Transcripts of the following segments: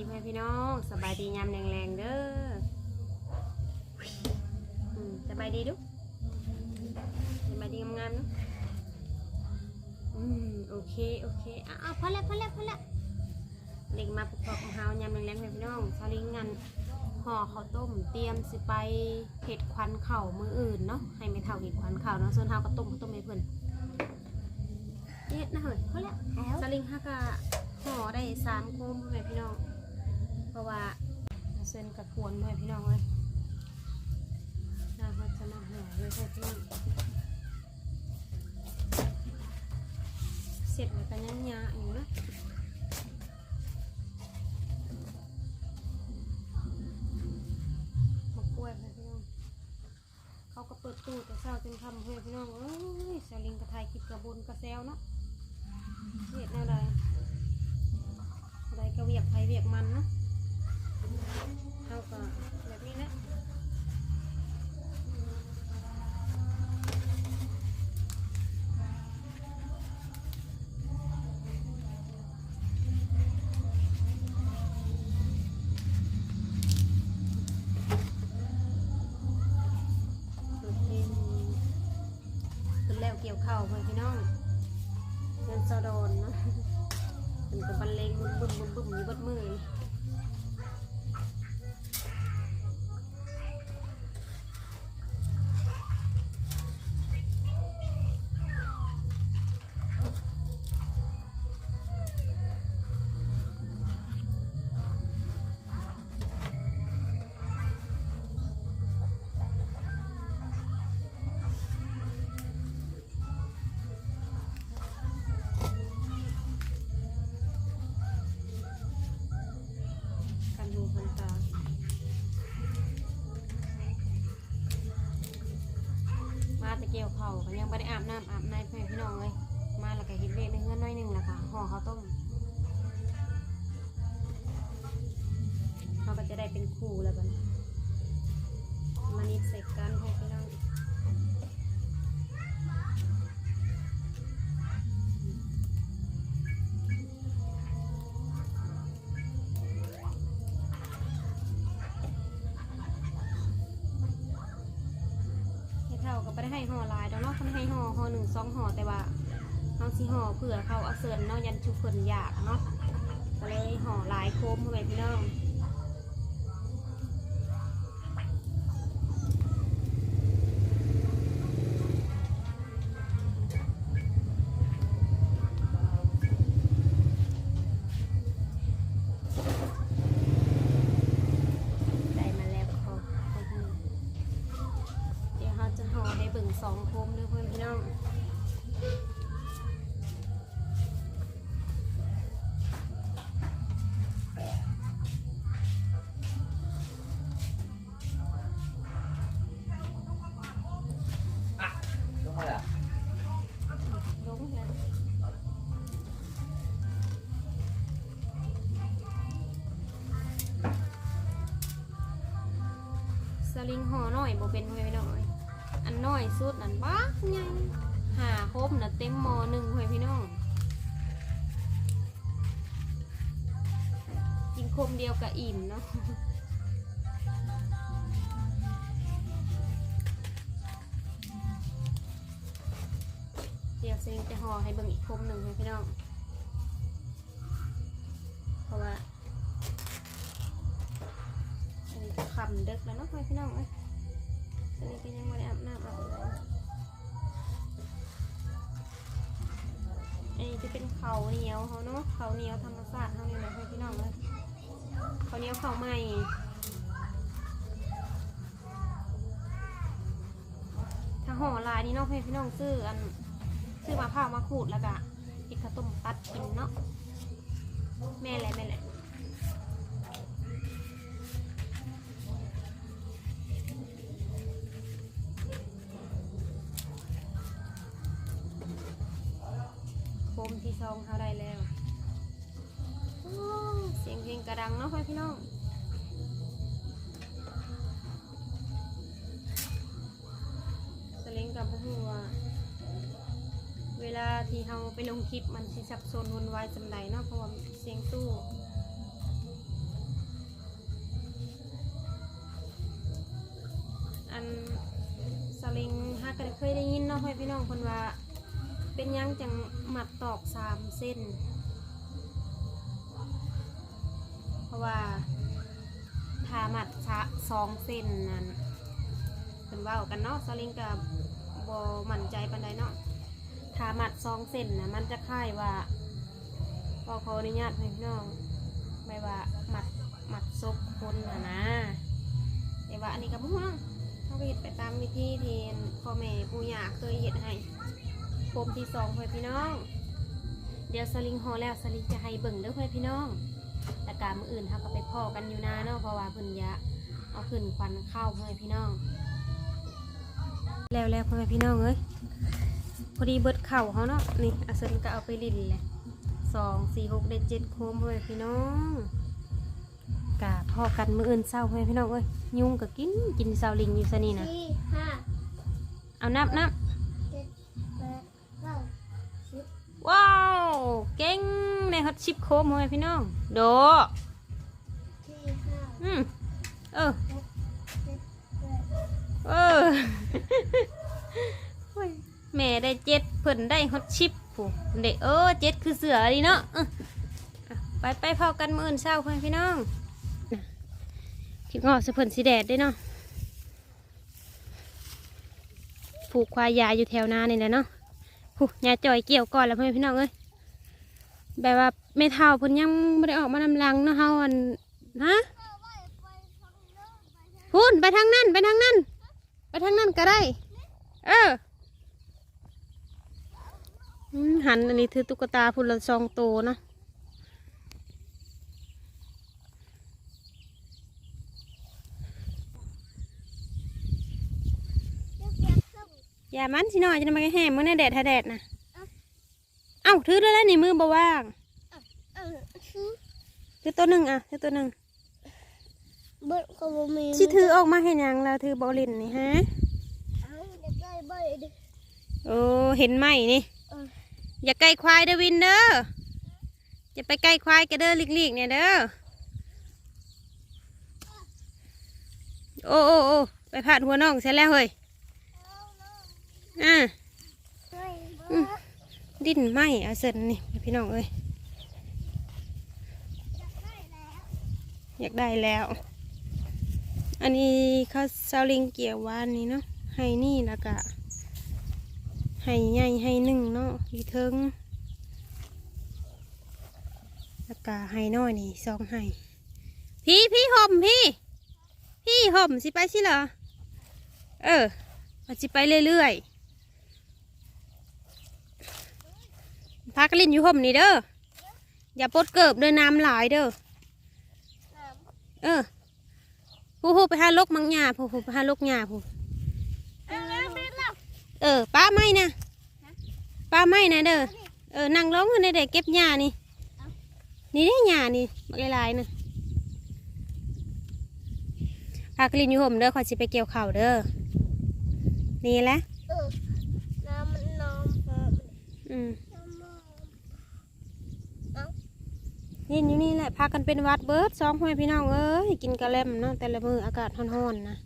ดีพ่อพี่น้องสบายดียามแรงๆเด้ออืมสบายดีดุสบายดีงามๆเนอะอืมโอเคโอเคอ้าวพอแล้วพอแล้วพอแล้วเด็กมาปลุกอกของเฮายามแรงๆเพื่อนพี่น้องซาลิงงันห่อข้าวต้มเตรียมสิไปเห็ดควันเข่ามืออื่นเนาะให้ไม่เท่าเห็ดควันเข่าเนาะส่วนเฮาก็ต้มข้าวต้มให้เพื่อนเฮ็ดนะเฮ้ยพอแล้วสลิงฮักกะห่อได้สามโคมพ่อแม่พี่น้อง ราะว่าเส้นกับกวนพ่อแม่พี่น้องเลยน่าจะมาห่อเลยพ่อพี่น้องเสร็จแล้วก็ยังยาอยู่นะมากล้วยพ่อแม่พี่น้องเขาก็เปิดตู้แต่เช้าจนคำเพื่อนพี่น้องเอ้ยสลิงกระทยคลิปกระบุญกระแซวเนาะเวียดแนวใดอะไรก็เวียกไผเวียกมันเนาะ เกี่ยวข้าวเพื่อนพี่น้องเงินสะโดอนเนาะมันกับรรเลงบึ้มบึ้มบึ้มบึ้มอยู่บดมือ ก็ยังไม่ได้อาบน้ำอาบในเพื่อนพี่น้องเลยมาแล้วก็เห็นเวกในเฮือนน้อยหนึ่งแล้วค่ะห่อข้าวต้มเขาก็จะได้เป็นครูแล้วกันมานิดใส่กันให้พี่น้องให้เท่าก็ไม่ได้ให้ห่อลาย เนาะเขาให้ห่อห่อหนึ่งสองห่อแต่ว่าเขาสิห่อเผื่อเขาเอาเสิร์นเนาะยันชุกเพิ่นอยากเนาะก็เลยห่อหลายโคมเข้าไปพี่น้อง ลิงห่อหน่อยบ่เป็นเพื่อนพี่น้องเอ้ยอันน้อยสุดนั่นบ้าไงหาโคมน่ะเต็มหมอหนึ่งเพื่อนพี่น้อง กินคมเดียวกับอิ่มเนาะเดี๋ยวเซงจะห่อให้เบิ่งอีกคมหนึ่งให้พี่น้อง เพราะว่า จะคำเด็กแล้วเนาะให้พี่น้องเอ้ยอันนี้ก็ยังไม่ได้อาบน้ำอาบอะไรอันนี้จะเป็นเขาเหนียวเขาเนาะเขาเหนียวธรรมชาติเขาเนี่ยนะให้พี่น้องเลยเขาเหนียวเขาใหม่ถ้าห่อลายนี่เนาะให้พี่น้องซื้ออันซื้อมะพร้ามาขูดแล้วก็ปิดข้าวต้มตัดกินเนาะแม่แหละแม่แหละ มที่ซองเขาได้แล้วเสียงเพลงกระดังเนาะพ่อพี่น้องสลิงกับหัวเวลาที่เขาไปลงคลิปมันชิสับโซนวุ่นวายจำไดเนาะเพราะว่าเสียงตู้อันสลิงฮักกันเคยได้ยินเนาะพ่พี่น้องคนว่า เป็นยังจังหมัดตอกสามเส้น เพราะว่าถ้าหมัดชะสองเส้นนั้นเป็นว่ากันเนาะสลิงกับบมั่นใจปันใดเนาะถ้าหมัดสองเส้นนะมันจะคล้ายว่าพอขออนุญาตห้พี่น้องไม่ว่าหมัดหมัดซกคนนะนะแต่ว่าอันนี้ก็บ่ฮู้เนาะเขาเฮ็ดไปตามวิธีที่พ่อแม่ปู่ย่าเคยเฮ็ดให้ ปมที่สองเพื่อนพี่น้อง เดี๋ยวสลิงฮอแล้วสลิงจะให้เบิ่งเด้อเพื่อนพี่น้องแต่การมืออื่นเขาก็ไปพ่อกันอยู่นาเนาะเพราะว่าเพิ่นยะเอาขึ้นควันเข้าเพื่อนพี่น้อง แล้วแล้วเพื่อนพี่น้องเอ้ยพอดีเบิดเข่าเขาเนาะนี่อาเซนก็เอาไปลินแหละสองสี่หกเด็ดเจ็ดโคมเพื่อนพี่น้องกะพ่อกันมืออื่นเศร้าเพื่อนพี่น้องเอ้ยยุงก็กินกินเศร้าลิงอยู่ซะนี่นะสี่ห้าเอานับนับ ว้าว เก่งในฮอตชิปโคมเพื่อนพี่น้อง โดสี่ห้าอืมเออหกเจ็ดแปดเออโอ้ยแม่ได้เจ็ดเพิ่นได้ฮอตชิปผู้เด็กเออเจ็ดคือเสือดีเนาะเอออะไปไปเผากันมืออื่นเศร้าเพื่อนพี่น้องคิดงอสะเพิ่นสีแดดได้เนาะผูกควายยาอยู่แถวนานี่แหละเนาะ ผูยาจ่อยเกี่ยวก่อนแล้วเพื่อนพี่น้องเอ้ยแบบว่าไม่เท่าเพิ่นยังไม่ได้ออกมานำลังเนาะเฮาอันฮะพูนไปทางนั่นไปทางนั่นไปทางนั่นก็ได้ เออหันอันนี้ถือตุ๊กตาพุ่นละซองโตเนาะ เจ็ดแปดเก้า อย่ามันสิหน่อยจะทำไมแห้งมื่อในแดดถ้าแดดนะเอ้าถือด้วยแล้วนี่มือบ่ว่างเออซื้อถือตัวหนึ่งอะถือตัวหนึ่งเบิดก็บ่มีสิถือออกมาเห็นยังแล้วถือบอลินนี่ฮะเอาเด็กได้ใบดิโอ้เห็นไหมนี่เอออย่าใกล้ควายเด้อวินเด้ออย่าไปใกล้ควายกันเด้อลิกๆเนี่ยเด้อโอ้โอ้โอ้ไปพาดหัวน้องเสร็จแล้วเฮ้ย อ่าดิ้นไหมเอาเสร็จนี่พี่น้องเอ้ยอยากได้แล้ว อันนี้เขาเซาลิงเกี่ยววานนี่เนาะให้นี่แล้วก็ให้ใหญ่ให้หนึ่งเนาะอีเทิงแล้วก็ให้น้อยนี่สองให้พี่พี่ห่มพี่ พี่ห่มสิไปสิเหรอเออสิไปเรื่อยๆ พากลินอยู่ห่มนี่เด้อ อย่าปดเกิบเด้อน้ำหลายเด้อ เออผู้ผู้ไปหาลกมังหญ้าผู้ผู้ไปหาลกหญ้าผู้เอาแล้วเดินแล้วเออป้าไม่นะป้าไม่นะเด้อ เออนั่งร้องกันในเด็กเก็บหญ้านี่ นี่ได้หญ้านี่บักหลายๆนะพากลินอยู่ห่มเด้อขอยสิไปเกี่ยวข้าวเด้อ นี่แหละเออน้ำมันนอนพออืม น้ำมัน นี่อยู่นี่แหละพากันเป็นวัดเบิร์ดสองพ่อแม่พี่น้องเอ้ยกินกระแลมเนาะแต่ละมืออากาศร้อนๆนะ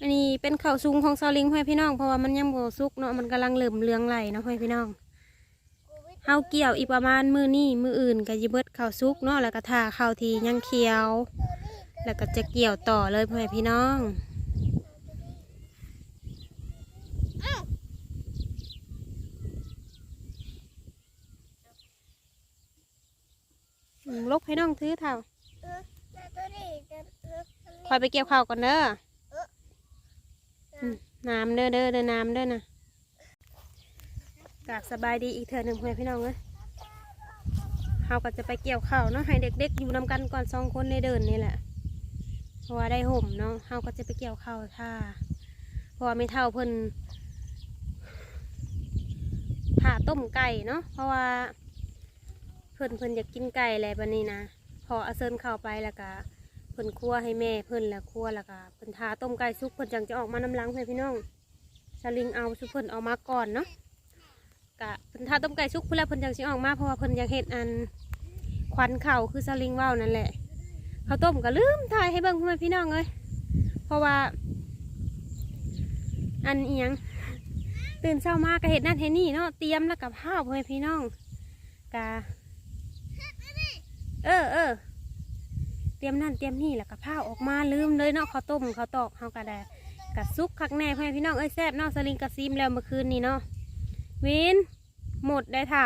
อันนี้เป็นเข้าซุงของซาลิงพ่อแม่พี่น้องเพราะว่ามันยังโบ่สุกเนาะมันกำลังเหลื่อมเลืองไหลเนาะพ่อแม่พี่น้องเฮาเกี่ยวอีกประมาณมือนี่มืออื่นก็จะเบิดข้าซุกเนาะแล้วก็ทาเข้าทียังเคียว แล้วก็จะเกี่ยวต่อเลยพ่อแม่พี่น้องอืม ลกให้น้องถือเท่าเออแต่ตัวนี้จะเออคอยไปเกี่ยวข้าวก่อนเด้อเอออืมน้ำเด้อเด้อเด้อน้ำเด้อนะกราบสบายดีอีกเถื่อหนึ่งเพื่อนพี่น้องเอ้ยเฮาก็จะไปเกี่ยวข้าวเนาะให้เด็ก ๆ อยู่นำกันก่อนสองคนในเดินนี่แหละเพราะว่าได้ห่มเนาะเฮาก็จะไปเกี่ยวข้าวท่าเพราะว่าไม่เท่าเพิ่นผ่าต้มไก่เนาะเพราะว่าเพิ่นเพิ่นอยากกินไก่อะไรบบนี้นะพออาเซินเข้าไปแล้วก็เพิ่นคั่วให้แม่เพิ่นแล้วคั่วแล้วก็เพิ่นทาต้มไก่ซุปเพิ่นจังจะออกมาน้ำล้างให้พี่น้องสลิงเอาซุปเพิ่นเอามาก่อนเนาะกะเพิ่นทาต้มไก่ซุปเพิ่นแล้วเพิ่นจังสิออกมาเพราะว่าเพิ่นอยากเฮ็ดอันควันเข่าคือสลิงว้านั่นแหละเขาต้มก็ลืมถ่ายให้เบิ่งพ่อแม่พี่น้องเอ้ยเพราะว่า อันเอียงตื่นเช้ามาก็เห็ดนั่นเห็ดนี่เนาะเตรียมแล้วกับข้าวเพื่อนพี่น้องกะ เออเออเตรียมนั่นเตรียมนี่แล้วกับข้าออกมาลืมเลยเนาะข้าวต้มข้าวตอกข้าวกระแดกะซุกคักแน่พ่อพี่น้องเอ้ยแซ่บเนาะสลิงกระซีมแล้วเมื่อคืนนี้เนาะวินหมดได้เท่า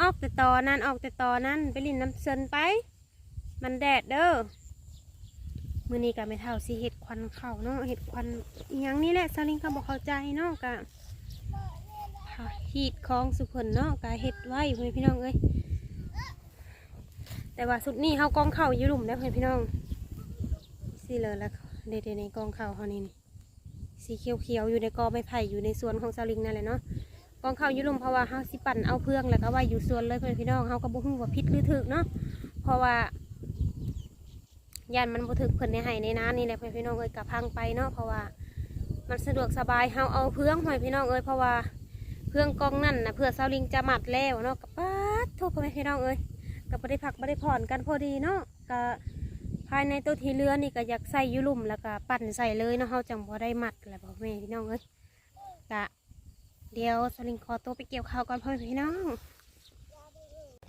ออกแต่ตอนั้นออกแต่ตอนั้นไปลินน้ำเซินไป มันแดดเด้อมือนี้กะไม่เท่าสิเห็ดควันเข่าเนาะเห็ดควันอย่างนี้แหละสลิงเขาบอกเข้าใจเนาะกะหีดคลองสุพรรณเนาะกะเห็ดไว้พ่อพี่น้องเอ้ย แต่ว่าสุดนี้เขากองเข่าอยู่หลุมแล้วเพื่อนพี่น้องสิเลยแล้วเด็ดในกองเข่าเขานี่นี่สีเขียวๆอยู่ในกอไม้ไผ่อยู่ในสวนของสลิงนั่นแหละเนาะกองเข่าอยู่หลุมเพราะว่าเขาสิปั่นเอาเพื่องแล้วก็ไว้อยู่สวนเลยเพื่อนพี่น้องเขาก็บ่ฮู้ว่าพิษหรือถึกเนาะเพราะว่ายันมันบ่ถึกเพิ่นในไห้ในน้ำนี่แหละเพื่อนพี่น้องเอ้ยกับพังไปเนาะเพราะว่ามันสะดวกสบายเฮาเอาเพื่องหอยพี่น้องเอ้ยเพราะว่าเพื่องกองนั่นนะเพื่อสาลิงจะหมัดแล้วเนาะกับป๊าดโทษพ่อแม่พี่น้องเอ้ย กับบ่ได้พักบ่ได้ผ่อนกันพอดีเนาะก็ภายในตัวทีเรือนี่ก็อยากใส่อยุลุ่มแล้วก็ปั่นใส่เลยเนาะเฮาจังบ่ได้มัดแหละพ่อแม่พี่น้องเอ้ยกะเดี๋ยวสลิงขอตัวไปเกี่ยวข้าวก่อนพ่อแม่พี่น้อง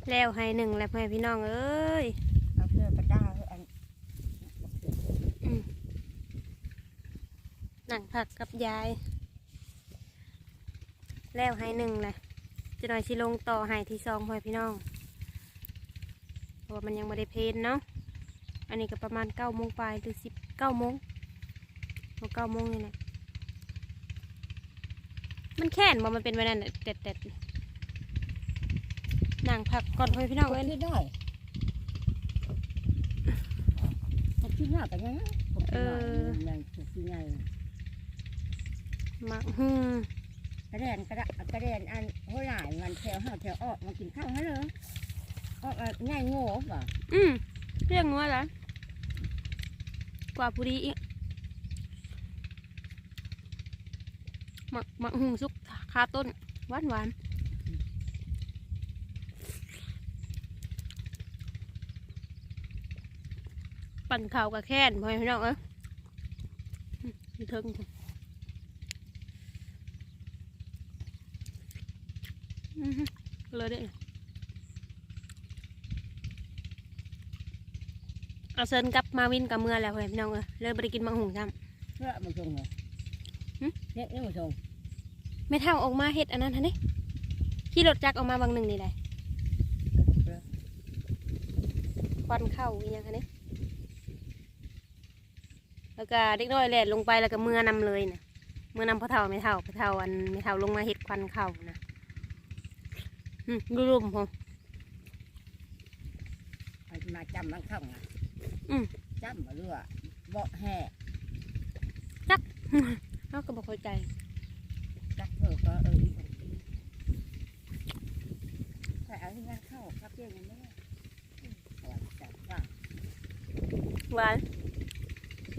แล้วให้หนึ่งแล้วพ่อแม่พี่น้องเอ้ยเอาเพื่อกระด้างอันนั่งผักกับยาย แล้วให้หนึ่งเลยจะหน่อยชิลงต่อให้ที่สองพ่อพี่น้องเพ ราะว่ามันยังไม่ได้เพลนเนาะอันนี้ก็ประมาณเก้าโมงปลายหรือสิบเก้าโมงเอาเก้าโมงนี่แหละมันแค่นบ่มันเป็นไปนั่นน่ะเด็ดเด็ดๆนั่งผักก่อนพ่อพี่น้องเอาเอ้ยไว้ได้เอาขี้หน้ากันยังผมขี้หน้ายังขี้ใหญ่มาฮึมกระเด็นกระดะกระเด็นอันหัวหลายมันแถวห้าแถวออกมากินข้าวให้เลยออก ง่ายโง่ป่ะอืมเรื่องงัวละกว่าผู้ดีอีกหมักหมักหุงซุกคาต้นหวานหวานปั่นข่าวกับแค้นพ่อแม่พี่น้องเอ้ยมอยู่เทิงอือเลยเด้ เอาเซินกับมาวินกับเมื่อแล้วเพื่อนพี่น้องเออเลยไปกินมังหุงซ้เพื่อมาชงเหรอเนี่ยนี่มาชงำไม่เท่าออกมาเห็ดอันนั้นฮะนี่ขี่รถจักรออกมาบางหนึ่งนี่แหละควันเข้าอีกอย่างฮะนี่แล้วก็เด็กน้อยแหลดลงไปแล้วก็เมื่อนำเลยนะเมื่อนำพ่อเท่าไม่เท่าพ่อเท่าอันไม่เท่าลงมาเห็ดควันเข้านะอืมดูรุมผมมาจำมันข้างอะ อืมจำมาเรือเบาะแห่เขาก็บอกเข้าใจ จักเถอะก็เออใส่เอาที่นั่นเข้าครับเจ๊ยังไม่ได้จับว่าหวาน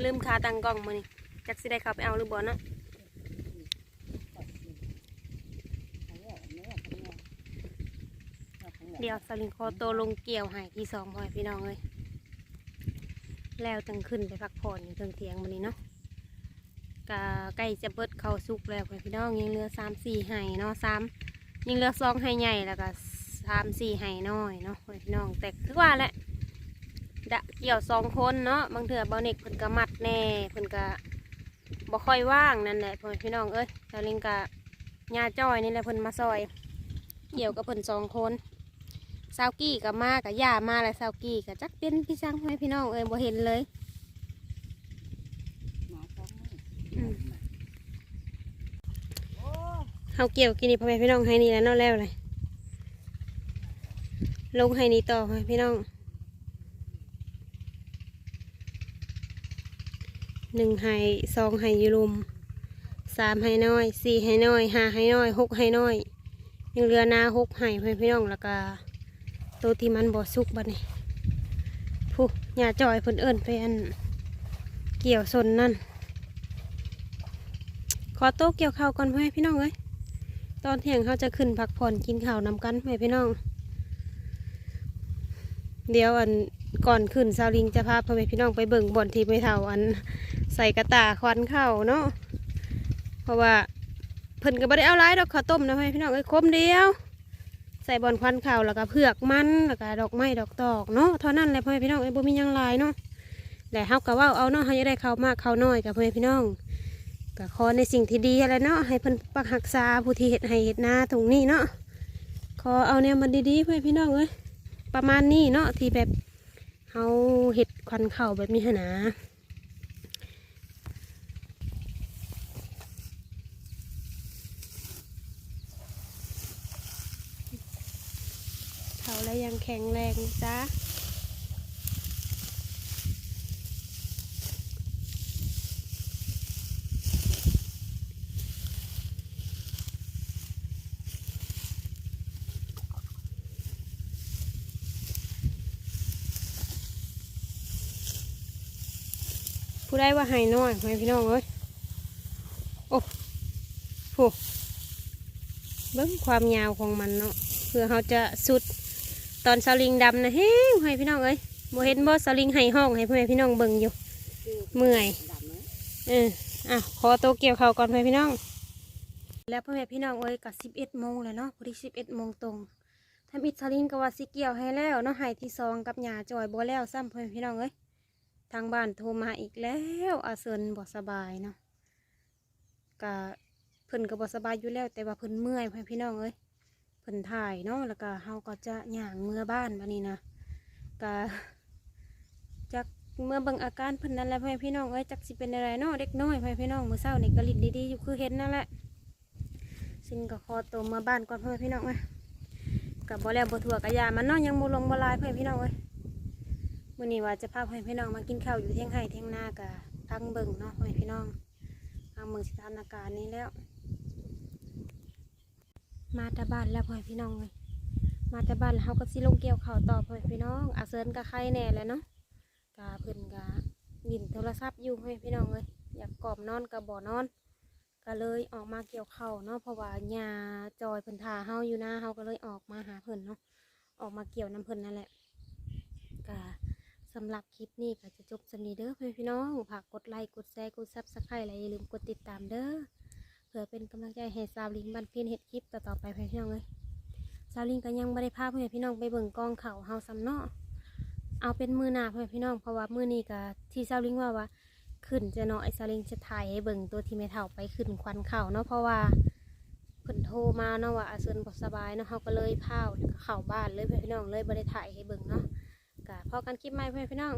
ลืมคาตังกล้องมานี่จักสิได้เขับไปเอาหรือบ่เนาะเดี๋ยวสลิงโคโตวลงเกี่ยวใหายที่สองพ่อยพี่น้องเลย แล้วจังขึ้นไปพักผ่อนอยู่เทิงเทียงมันนี้เนาะกะใกล้จะเบิดเข้าสุกแล้วพี่น้องยังเหลือสามสี่ไห้เนาะสามยังเหลือสองไห้ใหญ่แล้วก็สามสี่ไห้น้อยเนาะพี่น้องแต่คือว่าแหละดะเกี่ยวสองคนเนาะบางเถื่อเบาเน็กเพิ่นก็มัดแน่เพิ่นก็บ่ค่อยว่างนั่นแหละพี่น้องเอ้ยสลิงกะญาจ้อยนี่แหละเพิ่นมาซอย เกี่ยวกับเพิ่นสองคน ซาวกี้กับมากับย่ามาแล้วซาวกี้กับจักเป็นพี่ช่างให้พี่น้องเอ้ยบ่เห็นเลยเฮาเกี่ยวกินนี่พ่อแม่พี่น้องให้นี่แล้วนอกแล้วเลยลงให้นี่ต่อพ่อแม่พี่น้องหนึ่งไห้สองไห้ยูรุมสามไห้น้อยสี่ไห้น้อยห้าไห้น้อยหกไห้น้อยยังเหลือหนาหกไห้พ่อแม่พี่น้องแล้วก็ ตัวที่มันบ่สุกบัดนี้ผู้หญ้าจอยเพิ่นเอิ้นไปอันเกี่ยวสนนั่น ขอโต๊ะเกี่ยวข้าวก่อนพ่อแม่พี่น้องเอ้ยตอนเที่ยงเขาจะขึ้นพักผ่อนกินข้าวนำกันพ่อแม่พี่น้อง เดี๋ยวอันก่อนขึ้นซาลิงจะพาพ่อแม่พี่น้องไปเบิ่งบ่อนที่ไม่เท่าอันใส่กระตาควันข้าวเนาะเพราะว่าเพิ่นก็บ่ได้เอาหลายดอกข้าวต้มนะพ่อแม่พี่น้องเอ้ยคมเดียว ใส่บอลควันเข่าแล้วก็เผือกมันแล้วก็ดอกไม้ดอกตอกเนาะเท่านั้นแหละพ่อแม่พี่น้องเอ้บ่มียังลายเนาะแต่เฮาก็ว่าเอาเนาะเฮาจะได้เข้ามากเข้าน้อยกับพ่อแม่พี่น้องก็ขอในสิ่งที่ดีอะไรเนาะให้เพิ่นปักรักษาผู้ที่เฮ็ดให้เฮ็ดนาตรงนี้เนาะขอเอาแนวมันดีๆพ่อแม่พี่น้องเอ้ยประมาณนี้เนาะที่แบบเฮาเฮ็ดควันเข่าแบบนี้หั้นา แล้วยังแข็งแรงจ้าผู้ได้ว่าให้น้อยให้พี่น้องเอ้ย โอ้โหเบิ้งความยาวของมันเนาะเพื่อเขาจะสุด ตอนสลิงดำนะเฮ้ยให้พี่น้องเอ้ยโมเห็นบ่สลิงให้ห้องให้พ่อแม่พี่น้องเบิ่งอยู่ เมื่อยเอออะขอตัวเกี่ยวเขาก่อนพ่อแม่พี่น้อง แล้วพ่อแม่พี่น้องเอ้ยกับสิบเอ็ดโมงเลยเนาะพอดีสิบเอ็ดโมงตรงทำอิดสลิงก็ว่าสิเกี่ยวให้แล้วเนาะให้ที่ซองกับหยาจอยบ่แล้วซ้ำพ่อแม่พี่น้องเอ้ยทางบ้านโทรมาอีกแล้วอาเซินบ่สบายเนาะกะเพิ่นก็บ่สบายอยู่แล้วแต่ว่าเพิ่นเมื่อยพ่อแม่พี่น้องเอ้ย เพิ่นถ่ายเนาะแล้วก็เฮาก็จะย่างเมื่อบ้านบัดนี้นะกะจักเมื่อเบิ่งอาการเพิ่นนั่นแหละพ่อพี่น้องเอ้ยจักสิเป็นอะไรเนาะเด็กน้อยพ่อพี่น้องมื้อเช้านี่ก็ลิ้นดีๆอยู่คือเห็นนั่นแหละซินก็ขอตัวเมื่อบ้านก่อนพ่อพี่น้องเอ้ยกับบ่แล้วบ่ทั่วกะยามันเนาะยังบ่ลงบ่ลายพ่อพี่น้องเอ้ยมื่อนี้ว่าจะพาพ่อพี่น้องมากินข้าวอยู่เที่ยงไห่เที่ยงหน้ากะพังเบิ่งเนาะพ่อพี่น้องพังเบิ่งสถานการณ์นี้แล้ว มาต่บ้านแล้วพ่อพี่น้องเลยมาต่บ้านเขาก็สิลงเกี่ยวเข้าต่อพ่อพี่น้องอาเซินกับใครแน่แล้วเนาะกะเพิ่นกะยินโทรศัพท์อยู่พ่อพี่น้องเลยอยากกอบนอนกับบ่อนอน ก็เลยออกมาเกี่ยวเข้าเนาะเพราะว่าหญ้าจอยเพิ่นทาเฮาอยู่นะเฮาก็เลยออกมาหาเพิ่นเนาะออกมาเกี่ยวน้ำเพิ่นนั่นแหละกะสำหรับคลิปนี้ก็จะจบสำนีเด้อเพื่อนพี่น้องฝากกดไลค์กดแชร์กดซับสไครต์และอย่าลืมกดติดตามเด้อ พื่อเป็นกำลังใจให้สาวลิงบันเพียนเฮ็ดคลิปต่อๆไปเพื่อนพี่น้องเลยสาวลิงก็ยังไม่ได้พาเพื่อนพี่น้องไปเบิ่งกองเขาเฮาซ้ำเนาะเอาเป็นมือหน้าเพื่อนพี่น้องเพราะว่ามือนี้ก็ที่สาวลิงว่าว่าขึ้นจะเนาะไอ้สาวลิงจะถ่ายให้เบิ่งตัวที่ไม่เท่าไปขึ้นควันเข่าเนาะเพราะว่าเพิ่นโทรมาเนาะว่าอาเซินบ่สบายเนาะเฮาก็เลยพาวเข้าบ้านเลยเพื่อนพี่น้องเลยบ่ได้ถ่ายให้เบิ่งเนาะก็พอกันคลิปใหม่เพื่อนพี่น้อง